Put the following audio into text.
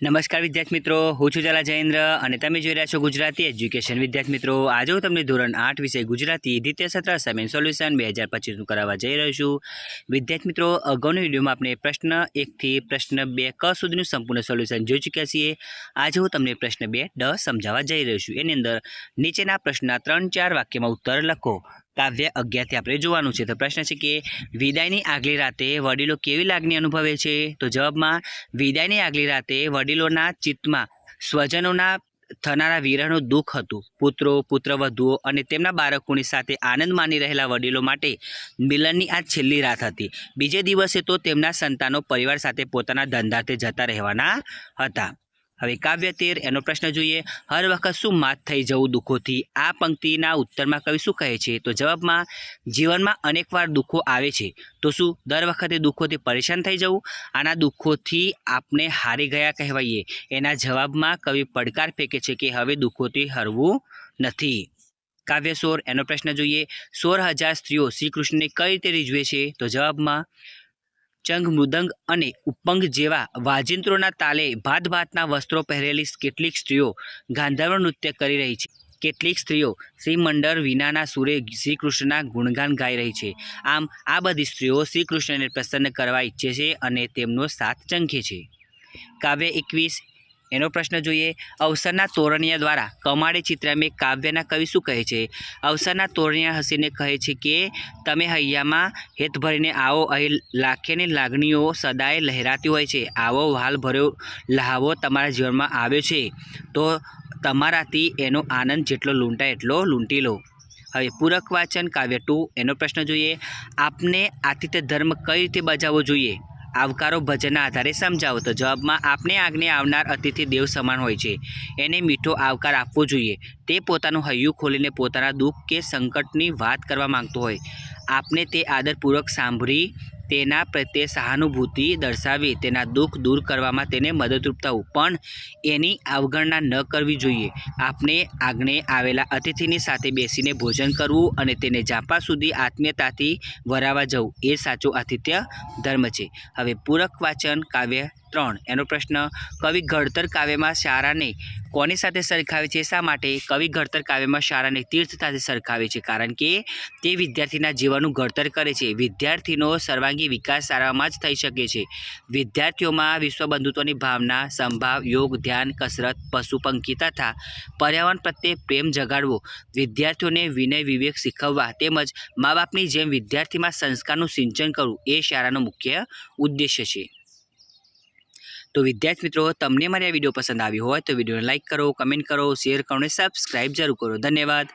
નમસ્કાર વિદ્યાર્થી મિત્રો, હું છું જલા જયેન્દ્ર અને તમે જોઈ રહ્યા છો ગુજરાતી એજ્યુકેશન. વિદ્યાર્થી મિત્રો, આજે હું તમને ધોરણ આઠ વિષય ગુજરાતી દ્વિતીય સત્ર અસાઇનમેન્ટ સોલ્યુશન બે હજાર પચીસનું કરાવવા જઈ રહ્યો છું. વિદ્યાર્થી મિત્રો, અગાઉના વિડીયોમાં આપણે પ્રશ્ન એકથી પ્રશ્ન બે ક સુધીનું સંપૂર્ણ સોલ્યુશન જોઈ ચૂક્યા છીએ. આજે હું તમને પ્રશ્ન બે ડ સમજાવવા જઈ રહ્યો છું. એની અંદર નીચેના પ્રશ્નના ત્રણ ચાર વાક્યમાં ઉત્તર લખો. કાવ્ય અગિયારથી આપણે જોવાનું છે. તો પ્રશ્ન છે કે, વિદાયની આગલી રાતે વડીલો કેવી લાગણી અનુભવે છે? તો જવાબમાં, વિદાયની આગલી રાતે વડીલોના ચિત્તમાં સ્વજનોના થનારા વિરહનું દુઃખ હતું. પુત્રો, પુત્રવધુઓ અને તેમના બાળકોની સાથે આનંદ માની રહેલા વડીલો માટે મિલનની આ છેલ્લી રાત હતી. બીજે દિવસે તો તેમના સંતાનો પરિવાર સાથે પોતાના ધંધાતે જતા રહેવાના હતા. હવે કાવ્ય તેર, એનો પ્રશ્ન જોઈએ. હર વખત શું માત થઈ જવું દુઃખોથી? આ પંક્તિના ઉત્તરમાં કવિ શું કહે છે? તો જવાબમાં, જીવનમાં અનેકવાર દુઃખો આવે છે. તો શું? દર વખતે દુઃખોથી પરેશાન થઈ જવું? આના દુઃખોથી આપણે હારી ગયા કહેવાઈએ. એના જવાબમાં કવિ પડકાર ફેંકે છે કે હવે દુઃખોથી હરવું નથી. કાવ્ય સોર, એનો પ્રશ્ન જોઈએ. સોળ હજાર સ્ત્રીઓ શ્રી કૃષ્ણને કઈ રીતે રીઝવે છે? તો જવાબમાં ચંગ, મૃદંગ અને ઉપંગ જેવા વાજિંત્રોના તાલે ભાત ભાતના વસ્ત્રો પહેરેલી કેટલીક સ્ત્રીઓ ગાંધર્વ નૃત્ય કરી રહી છે. કેટલીક સ્ત્રીઓ શ્રીમંડળ વિનાના સુરે શ્રીકૃષ્ણના ગુણગાન ગાઈ રહી છે. આમ, આ બધી સ્ત્રીઓ શ્રીકૃષ્ણને પ્રસન્ન કરવા ઈચ્છે છે અને તેમનો સાથ ચંખે છે. કાવ્ય એકવીસ એનો પ્રશ્ન જોઈએ. અવસરના તોરણિયા દ્વારા કમાડી ચિત્રામે કાવ્યના કવિ શું કહે છે? અવસરના તોરણિયા હસીને કહે છે કે, તમે હૈયામાં હેત ભરીને આવો, અહીં લાખેની લાગણીઓ સદાય લહેરાતી હોય છે. આવો વાલ ભર્યો લહાવો તમારા જીવનમાં આવ્યો છે. તો તમારાથી એનો આનંદ જેટલો લૂંટાય એટલો લૂંટી લો. હવે પૂરક વાચન કાવ્ય ટુ, એનો પ્રશ્ન જોઈએ. આપને આતિથ્ય ધર્મ કઈ રીતે બજાવવો જોઈએ? આવકારો ભજનના આધારે સમજાવો. તો જવાબમાં, આપને આગને આવનાર અતિથિ દેવ સમાન હોય છે. એને મીઠો આવકાર આપવો જોઈએ. તે પોતાનું હૈયું ખોલીને પોતાના દુઃખ કે સંકટની વાત કરવા માંગતો હોય. આપને તે આદરપૂર્વક સાંભળી તેના પ્રત્યે સહાનુભૂતિ દર્શાવી તેના દુઃખ દૂર કરવામાં તેને મદદરૂપ થવું. પણ એની અવગણના ન કરવી જોઈએ. આપણે આગને આવેલા અતિથિની સાથે બેસીને ભોજન કરવું અને તેને જાપા સુધી આત્મીયતાથી વરાવા જવું એ સાચું આતિથ્ય ધર્મ છે. હવે પૂરક વાચન કાવ્ય ત્રણ. એનો પ્રશ્ન, કવિ ઘડતર કાવ્યમાં શાળાને કોની સાથે સરખાવે છે? શા માટે કવિ ઘડતર કાવ્યમાં શાળાને તીર્થ સાથે સરખાવે છે? કારણ કે તે વિદ્યાર્થીના જીવનનું ઘડતર કરે છે. વિદ્યાર્થીનો સર્વાંગી વિકાસ શાળામાં જ થઈ શકે છે. વિદ્યાર્થીઓમાં વિશ્વ બંધુત્વની ભાવના, સંભાવ, યોગ, ધ્યાન, કસરત પશુપંખી તથા પર્યાવરણ પ્રત્યે પ્રેમ જગાડવો, વિદ્યાર્થીઓને વિનય, વિવેક શીખવવા તેમજ મા બાપની જેમ વિદ્યાર્થીમાં સંસ્કારનું સિંચન કરવું એ શાળાનો મુખ્ય ઉદ્દેશ્ય છે. તો વિદ્યાર્થી મિત્રો, તમને મારી આ વીડિયો પસંદ આવ્યો હોય તો વિડીયોને લાઇક કરો કમેન્ટ કરો શેર કરો અને સબસ્ક્રાઇબ જરૂર કરો. ધન્યવાદ.